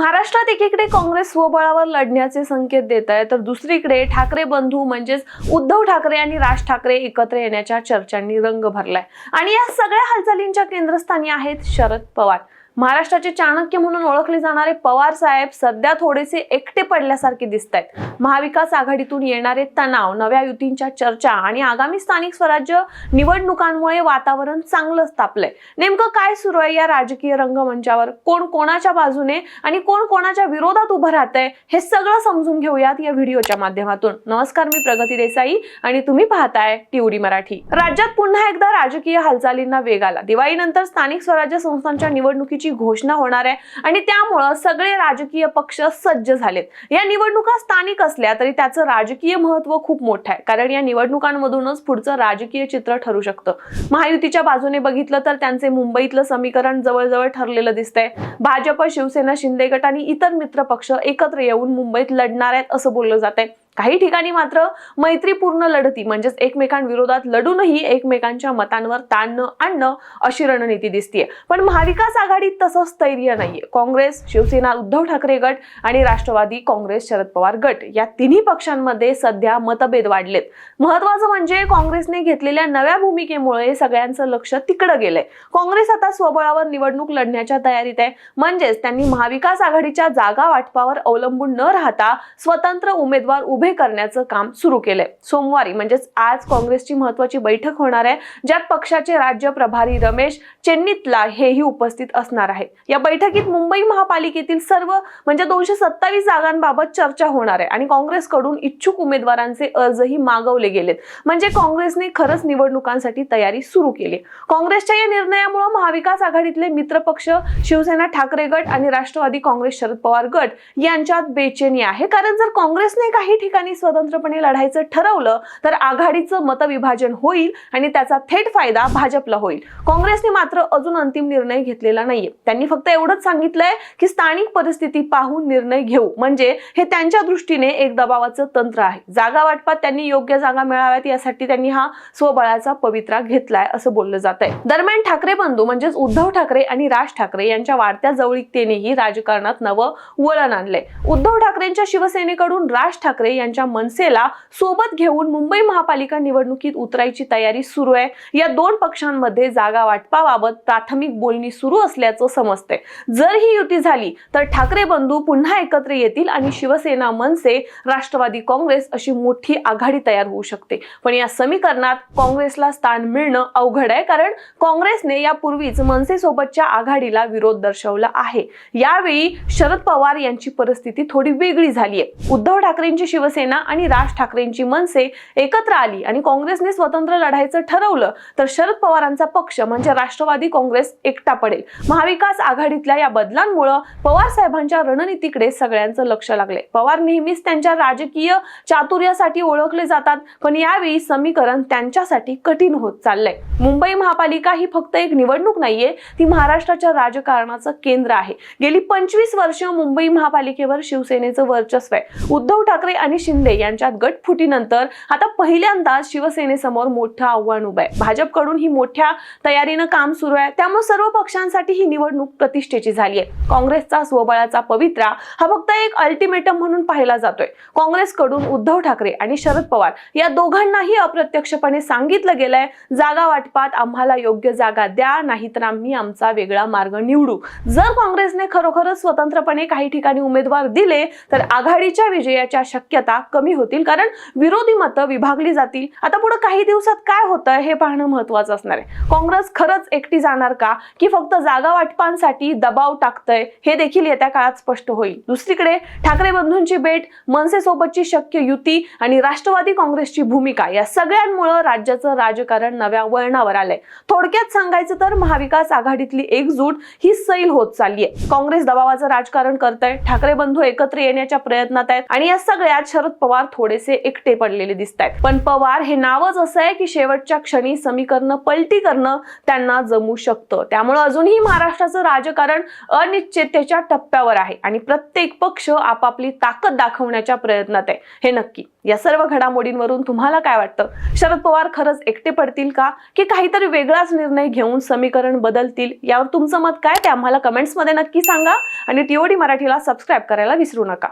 महाराष्ट्रात एकीकडे काँग्रेस स्वबळावर लढण्याचे संकेत देत आहे तर दुसरीकडे ठाकरे बंधू म्हणजेच उद्धव ठाकरे आणि राज ठाकरे एकत्र येण्याच्या चर्चांनी रंग भरलाय. आणि या सगळ्या हालचालींच्या केंद्रस्थानी आहेत शरद पवार. महाराष्ट्राचे चाणक्य म्हणून ओळखले जाणारे पवार साहेब सध्या थोडेसे एकटे पडल्यासारखे दिसत आहेत महाविकास आघाडीतून येणारे तणाव नव्या युतींच्या चर्चा आणि आगामी स्थानिक स्वराज्य निवडणुकांमुळे वातावरण चांगलंच तापलंय. नेमकं काय सुरू आहे या राजकीय रंगमंचावर? कोण कोणाच्या बाजूने आणि कोण कोणाच्या विरोधात उभं राहतंय? हे सगळं समजून घेऊयात या व्हिडिओच्या माध्यमातून. नमस्कार मी प्रगती देसाई आणि तुम्ही पाहताय टिवडी मराठी. राज्यात पुन्हा एकदा राजकीय हालचालींना वेग आला. दिवाळीनंतर स्थानिक स्वराज्य संस्थांच्या निवडणुकीची घोषणा होणार आहे आणि त्यामुळं सगळे राजकीय पक्ष सज्ज झालेत. या निवडणुका स्थानिक असल्या तरी त्याचं राजकीय महत्त्व खूप मोठं आहे. कारण या निवडणुकांमधूनच पुढचं राजकीय चित्र ठरू शकतं. महायुतीच्या बाजूने बघितलं तर त्यांचे मुंबईतलं समीकरण जवळजवळ ठरलेलं दिसतंय. भाजप शिवसेना शिंदे गट आणि इतर मित्र पक्ष एकत्र येऊन मुंबईत लढणार आहेत असं बोललं जात आहे काही ठिकाणी मात्र मैत्रीपूर्ण लढती म्हणजेच एकमेकांविरोधात लढूनही एकमेकांच्या मतांवर ताण न आणणं अशी रणनीती दिसतीये. पण महाविकास आघाडीत तसं स्थैर्य नाहीये. काँग्रेस शिवसेना उद्धव ठाकरे गट आणि राष्ट्रवादी काँग्रेस शरद पवार गट या तिन्ही पक्षांमध्ये सध्या मतभेद वाढलेत. महत्वाचं म्हणजे काँग्रेसने घेतलेल्या नव्या भूमिकेमुळे सगळ्यांचं लक्ष तिकडं गेलंय. काँग्रेस आता स्वबळावर निवडणूक लढण्याच्या तयारीत आहे. म्हणजेच त्यांनी महाविकास आघाडीच्या जागा वाटपावर अवलंबून न राहता स्वतंत्र उमेदवार उभे करण्याचं काम सुरू केलंय. सोमवारी म्हणजेच आज काँग्रेसची महत्वाची बैठक होणार आहे ज्यात पक्षाचे राज्य प्रभारी रमेश चेन्नीतला हेही उपस्थित असणार आहे. या बैठकीत मुंबई महापालिकेतील सर्व म्हणजे दोनशे सत्तावीस जागांबाबत चर्चा होणार आहे आणि काँग्रेसकडून इच्छुक उमेदवारांचे अर्जही मागवले गेलेत. म्हणजे काँग्रेसने खरंच निवडणुकांसाठी तयारी सुरू केली. काँग्रेसच्या या निर्णयामुळे महाविकास आघाडीतले मित्रपक्ष शिवसेना ठाकरे गट आणि राष्ट्रवादी काँग्रेस शरद पवार गट यांच्यात बेचैनी आहे. कारण जर काँग्रेसने काही ठिकाणी स्वतंत्रपणे लढायचं ठरवलं तर आघाडीचं मतविभाजन होईल आणि त्याचा थेट फायदा भाजपला होईल. काँग्रेसने मात्र अजून अंतिम निर्णय घेतलेला नाहीये. त्यांनी फक्त एवढंच सांगितलंय की स्थानिक परिस्थिती पाहून निर्णय घेऊ. म्हणजे हे त्यांच्या दृष्टीने एक दबावाचं तंत्र आहे. जागा वाटपात त्यांनी योग्य जागा मिळाव्यात यासाठी त्यांनी हा स्वबळाचा पवित्रा घेतलाय असं बोललं जात आहे दरम्यान ठाकरे बंधू म्हणजेच उद्धव ठाकरे आणि राज ठाकरे यांच्या वाढत्या जवळीकतेनेही राजकारणात नवं वळण आणलंय. उद्धव ठाकरेंच्या शिवसेनेकडून राज ठाकरे यांच्या मनसेला सोबत घेऊन मुंबई महापालिका निवडणुकीत उतरायची तयारी सुरू आहे. या दोन पक्षांमध्ये जागा वाटपाबाबत प्राथमिक बोलणी सुरू असल्याचं समजतंय. जर ही युती झाली तर ठाकरे बंधू पुन्हा एकत्र येतील आणि शिवसेना मनसे राष्ट्रवादी काँग्रेस अशी मोठी आघाडी तयार होऊ शकते. पण या समीकरणात काँग्रेसला स्थान मिळणं अवघड आहे कारण काँग्रेसने यापूर्वीच मनसे सोबतच्या आघाडीला विरोध दर्शवला आहे. यावेळी शरद पवार यांची परिस्थिती थोडी वेगळी झाली आहे उद्धव ठाकरेंची शिवसेना आणि राज ठाकरेंची मनसे एकत्र आली आणि काँग्रेसने स्वतंत्र लढायचं ठरवलं तर शरद पवारांचा पक्ष म्हणजे राष्ट्रवादी काँग्रेस एकटा पडेल. महाविकास आघाडीतल्या या बदलांमुळं पवार साहेबांच्या रणनीतीकडे सगळ्यांचं लक्ष लागले पवार नेहमीच त्यांच्या राजकीय चातुर्यासाठी ओळखले जातात पण यावेळी समीकरण त्यांच्यासाठी कठीण होत चाललंय. मुंबई महापालिका ही फक्त एक निवडणूक नाहीये ती महाराष्ट्राच्या राजकारणाचं केंद्र आहे. गेली पंचवीस वर्ष मुंबई महापालिकेवर शिवसेनेचं वर्चस्व आहे. उद्धव ठाकरे आणि शिंदे यांच्यात गटफुटीनंतर आता पहिल्यांदाच शिवसेनेसमोर मोठं आव्हान उभं आहे. भाजपकडून ही मोठ्या तयारीनं काम सुरू आहे. त्यामुळे सर्व पक्षांसाठी ही निवडणूक प्रतिष्ठेची झाली आहे. काँग्रेसचा स्वबळाचा पवित्रा हा फक्त एक अल्टिमेटम म्हणून पाहिला जातोय. काँग्रेसकडून उद्धव ठाकरे आणि शरद पवार या दोघांनाही अप्रत्यक्षपणे सांगितलं गेलंय जागा वाटपात आम्हाला योग्य जागा द्या नाहीतर आम्ही आमचा वेगळा मार्ग निवडू. जर काँग्रेसने खरोखरच स्वतंत्रपणे काही ठिकाणी उमेदवार दिले तर आघाडीच्या विजयाच्या शक्यता कमी होतील कारण विरोधी मतं विभागली जातील. आता पुढे काही दिवसात काय होतं हे पाहणं महत्वाचं असणार आहे. काँग्रेस खरंच एकटी जाणार का? की फक्त जागा वाटपांसाठी दबाव टाकतंय? हे देखील येत्या काळात स्पष्ट होईल. दुसरीकडे ठाकरे बंधूंची भेट मनसे सोबतची शक्य युती आणि राष्ट्रवादी काँग्रेसची भूमिका या सगळ्यांमुळे राज्याचं राजकारण नव्या वळणावर आलंय. थोडक्यात सांगायचं तर महाविकास आघाडीतली एकजूट ही सैल होत चालली आहे काँग्रेस दबावाचं राजकारण करतंय ठाकरे बंधू एकत्र येण्याच्या प्रयत्नात आहेत आणि या सगळ्यात शरद पवार थोडेसे एकटे पडलेले दिसत आहेत पण पवार हे नावच असं आहे की शेवटच्या क्षणी समीकरण पलटी करणं त्यांना जमू शकतं. त्यामुळे अजूनही महाराष्ट्राचं राजकारण अनिश्चिततेच्या टप्प्यावर आहे आणि प्रत्येक पक्ष आपापली ताकद दाखवण्याच्या प्रयत्नात आहे. हे नक्की. या सर्व घडामोडींवरून तुम्हाला काय वाटतं? शरद पवार खरंच एकटे पडतील का? की काहीतरी वेगळाच निर्णय घेऊन समीकरण बदलतील? यावर तुमचं मत काय? ते आम्हाला कमेंट्समध्ये नक्की सांगा आणि टीओडी मराठीला सबस्क्राईब करायला विसरू नका.